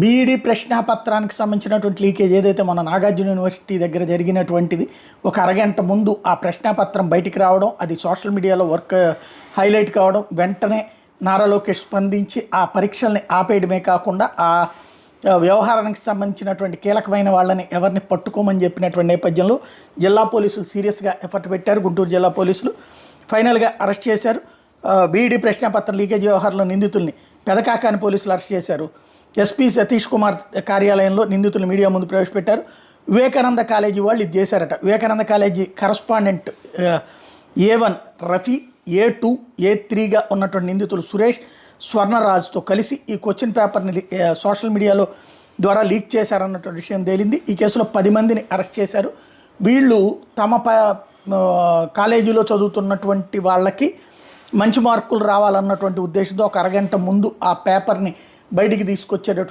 B Ed ప్రశ్నాపత్రానికి సంబంధించినటువంటి leakage ఏదైతే మన నాగార్జున యూనివర్సిటీ దగ్గర జరిగినటువంటిది ఒక అరగంట ముందు ఆ ప్రశ్నాపత్రం బయటికి రావడం అది సోషల్ మీడియాలో వర్క్ హైలైట్ కావడం వెంటనే నారా లోకేష్ స్పందించి ఆ పరీక్షల్ని ఆపేయడమే కాకుండా ఆ వ్యవహారానికి సంబంధించినటువంటి కీలకమైన వాళ్ళని ఎవరిని పట్టుకోమని చెప్పినటువంటి నేపథ్యంలో జిల్లా పోలీసులు సీరియస్గా ఎఫర్ట్ పెట్టారు. గుంటూరు జిల్లా పోలీసులు ఫైనల్గా అరెస్ట్ చేశారు. బీఈడీ ప్రశ్నాపత్రం లీకేజ్ వ్యవహారంలో నిందితుల్ని పెదకాకాని పోలీసులు అరెస్ట్ చేశారు. ఎస్పీ సతీష్ కుమార్ కార్యాలయంలో నిందితులు మీడియా ముందు ప్రవేశపెట్టారు. వివేకానంద కాలేజీ వాళ్ళు ఇది చేశారట. Vivekananda college correspondent A one Rafi A two A త్రీగా ఉన్నటువంటి నిందితులు సురేష్ స్వర్ణరాజుతో కలిసి ఈ క్వశ్చన్ పేపర్ని లీ- సోషల్ మీడియాలో ద్వారా లీక్ చేశారన్నటువంటి విషయం తేలింది. ఈ కేసులో పది మందిని అరెస్ట్ చేశారు. వీళ్ళు తమ ప కాలేజీలో చదువుతున్నటువంటి వాళ్ళకి మంచి మార్కులు రావాలన్నటువంటి ఉద్దేశంతో ఒక అరగంట ముందు ఆ పేపర్ని బయటికి తీసుకొచ్చేటటువంటి